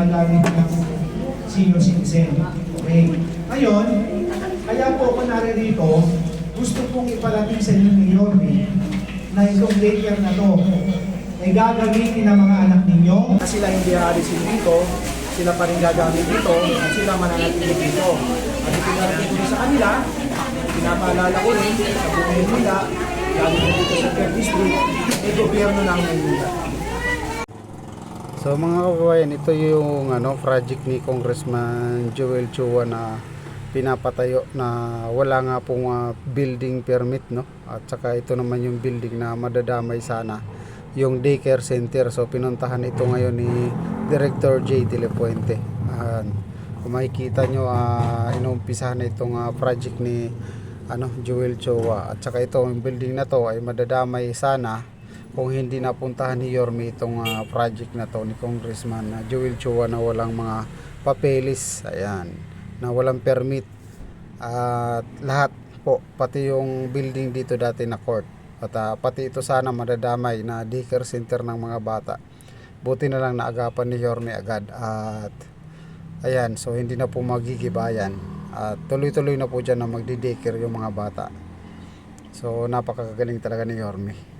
ginagamit ng senior citizen. Okay. Ngayon, kaya po ako naririto, gusto kong iparating sa inyo ni Yorme na itong daycare na to ay gagamitin ng mga anak ninyo. Sila hindi aalisin dito, sila pa rin gagamit dito, at sila mananatili dito. At ipinarating ko sa kanila, pinapaalala ko rin sa buong Manila, lalo dito sa Fair District, ay gobyerno ng Manila. So mga kababayan, ito yung ano, project ni Congressman Joel Chua na pinapatayo na wala nga pong ah, building permit no? At saka ito naman yung building na madadamay sana yung daycare center. So pinuntahan ito ngayon ni Director J. De La Puente Ah, kung makikita nyo uh, inumpisahan na itong ah, project ni ano Joel Chua. At saka ito yung building na to ay madadamay sana kung hindi napuntahan ni Yorme itong ah, project na to ni Congressman ah, Joel Chua na walang mga papeles ayan na walang permit. At lahat po pati yung building dito dati na court. At ah, pati ito sana madadamay na daycare center ng mga bata. Buti na lang naagapan ni Yorme agad at ayan so hindi na po magigibayan. At tuloy-tuloy na po dyan na magdi-daycare yung mga bata. So napakagaling talaga ni Yorme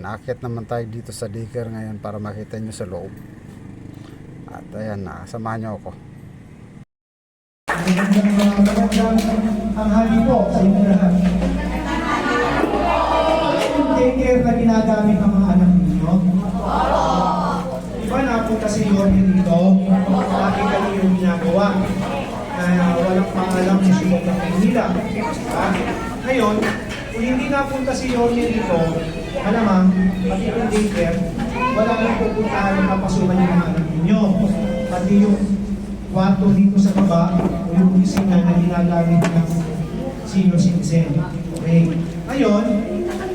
Ayan, akit naman tayo dito sa digger ngayon para makita nyo sa loob. At ayan, na samahan nyo ako. Magandang tanghali po sa inyo lahat. Yung daycare na ginagamit ng mga anak ninyo. Di ba napunta si Yorme dito? Nakita niyo yung ginagawa na walang pangalam sa Manila. Ha? Ngayon, kung hindi napunta si Yorme dito, malamang, pati yung daycare, wala nang pupuntahan ng kapasukan yung mga anak ninyo. Pati yung kwarto dito sa baba o yung opisina na ginagamit ng senior citizen. Okay. Ngayon,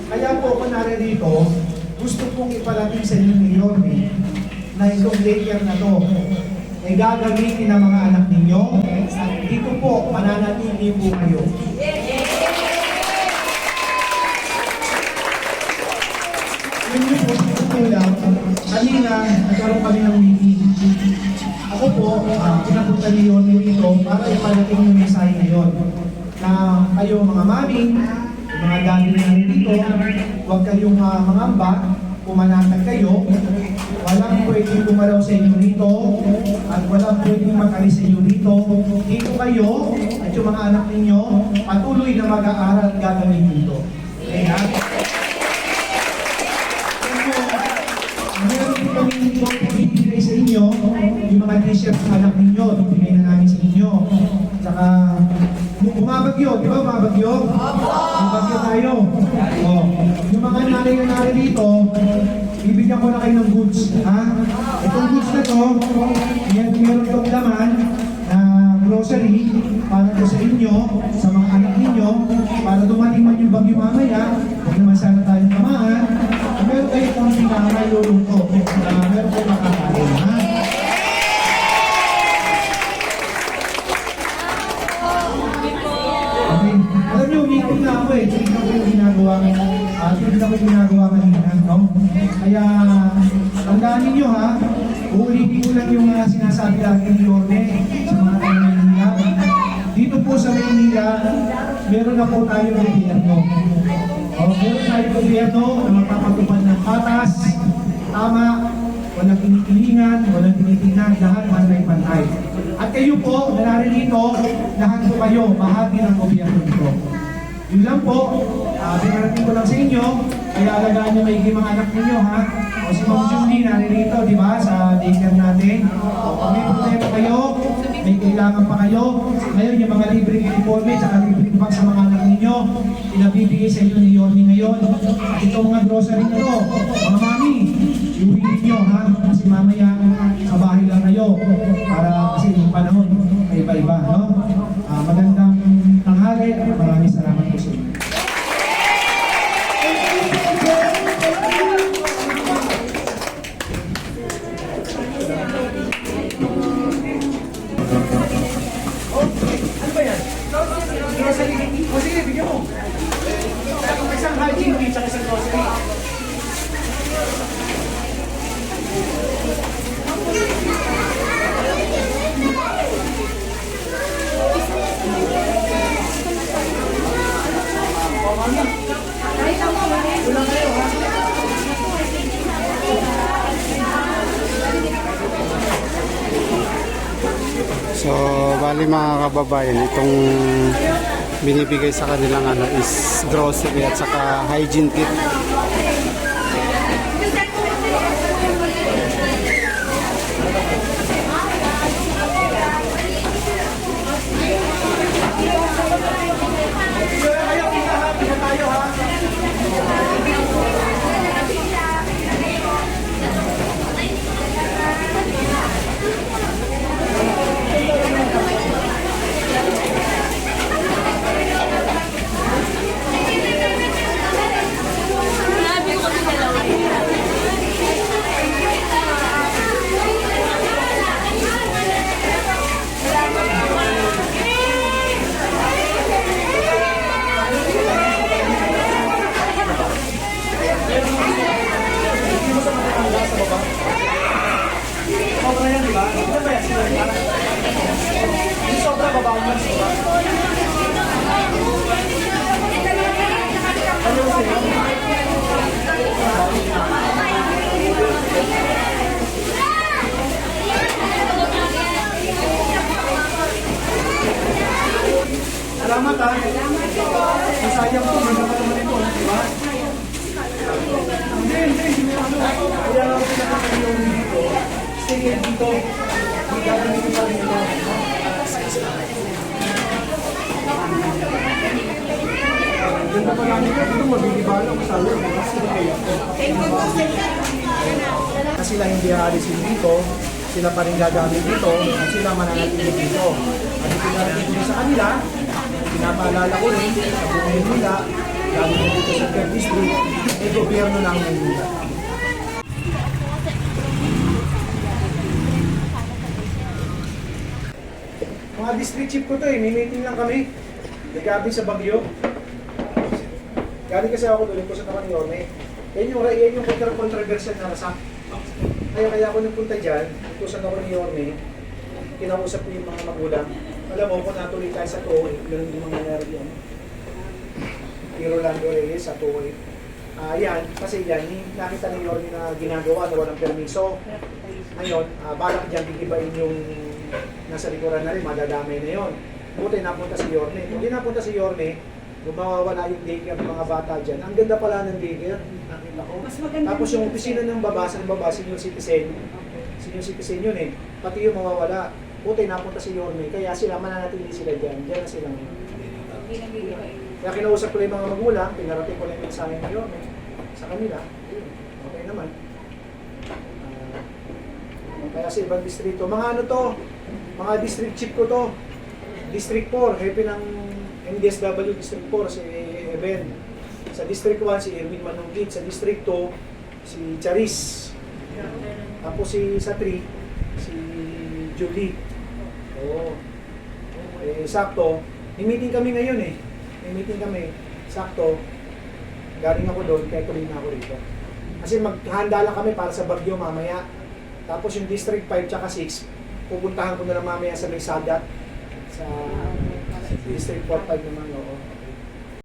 kaya po ako naririto, gusto kong iparating sa inyo ni Yorme na itong daycare na to ay gagamitin ng mga anak ninyo at dito po mananatili po kayo. Kanina nagkaroon kami ng meeting. Ako po, uh, pinapunta ni Yorme dito para iparating yung mensahe ngayon na kayo mga mami, mga daddy na dito, huwag kayong uh, mangamba, pumanatag kayo, walang pwedeng gumalaw sa inyo dito, at walang pwedeng makalis sa inyo dito. Dito kayo, at yung mga anak ninyo, patuloy na mag-aaral at gagawin dito. Okay t-shirt sa anak ninyo, ibibigay na namin sa inyo. Tsaka, bu- bumabagyo, di ba bumabagyo? Bumabagyo tayo. O, yung mga nanay na nanay dito, bibigyan ko na kayo ng goods. Ha? Itong goods na to, yan, meron itong laman na grocery para po sa inyo, sa mga anak ninyo, para dumating man yung bagyo mamaya, huwag naman sana tayong tamaan, meron kayo konting na naluluto, na ako eh. Tingnan ko yung ginagawa ko. Ah, tingnan ko yung ginagawa kanina, no? Kaya, tandaan ninyo ha, uulitin ko lang yung uh, sinasabi lagi ni Yorme sa mga Maynila. Dito po sa Maynila, meron na po tayo gobyerno. O, meron tayo gobyerno na magpapatupad ng patas, tama, walang kinikilingan, walang tinitingnan, lahat pantay-pantay. At kayo po, na naririto, lahat po kayo, bahagi ng gobyerno nito. Yun lang po, uh, pinarating ko lang sa inyo, kaya alagaan nyo maigi mga anak ninyo, ha? O si Ma'am Julie, naririto, di ba, sa daycare natin. O kung may problema kayo, may kailangan pa kayo. Ngayon, yung mga libreng uniforme, tsaka libreng bag sa mga anak ninyo, pinabibigay sa inyo ni Yormi ngayon. At ito mga grocery na to, mga mami, iuwiin nyo, ha? So, bali mga kababayan, itong binibigay sa kanilang ano is grocery at saka hygiene kit. Kayo, kita ha, kita tayo ha. Sobra yan, di ba? Ano ba yan? Sila yan? Yung sobra, babaw mo sobra. Ano yung sa'yo? Salamat ha. Masayang po, ganda pa naman ito, di ba? Hindi, hindi, hindi. Kaya nga ako pinakakali yung dito. Kayo dito. Gagawin ko pa rin ito. Ganda pa lang ito. Ito mabibigala ko sa iyo. Kasi kayo. Kasi sila hindi aalisin dito, sila pa rin gagamit dito, at sila mananatili dito. At ipinarating ko sa kanila, pinapaalala ko rin sa buong nila, lalo na dito sa Third District, ay gobyerno ng Maynila. District chief ko to eh, may meeting lang kami. Nagkabi sa Bagyo. Galing kasi ako doon, ko sa naman ni Orme. Yan yung, yan yung controversial na rasak. Kaya kaya ako nagpunta dyan, ikusan ako ni Orme, kinausap ko yung mga magulang. Alam mo, kung natuloy tayo sa tuwi, ganun yung mga nangyari yan. Kay Rolando Reyes sa tuwi. Ah, yan, kasi yan, nakita ni Orme na ginagawa na walang permiso. Ngayon, ah, balak dyan gigibain yung nasa likuran na rin, madadamay na yon. Buti napunta si Yorme. Kung di napunta si Yorme, kung mawawala yung daycare ng mga bata dyan, ang ganda pala ng daycare, nakita ko. Mas maganda Tapos yung opisina ng baba, sa baba, senior citizen, senior citizen yun eh, pati yung mawawala. Buti napunta si Yorme, kaya sila mananatili sila dyan, dyan na sila ngayon. Kaya kinausap ko lang yung mga magulang, pinarating ko lang yung mensahe ni Yorme sa kanila, okay naman. Ah, kaya sa ibang distrito, mga ano to, mga district chief ko to, District 4, hepe ng MDSW District 4, si Eben. Sa District 1, si Erwin Manungkit. Sa District 2, si Charis. Tapos si sa 3, si Julie. Oo. Eh, sakto. May meeting kami ngayon eh. May meeting kami. Sakto. Galing ako doon, kaya tuloy na ako rito. Kasi maghanda lang kami para sa Bagyo mamaya. Tapos yung District 5 tsaka 6, pupuntahan ko na lang mamaya sa Mesadat sa District 4-5 naman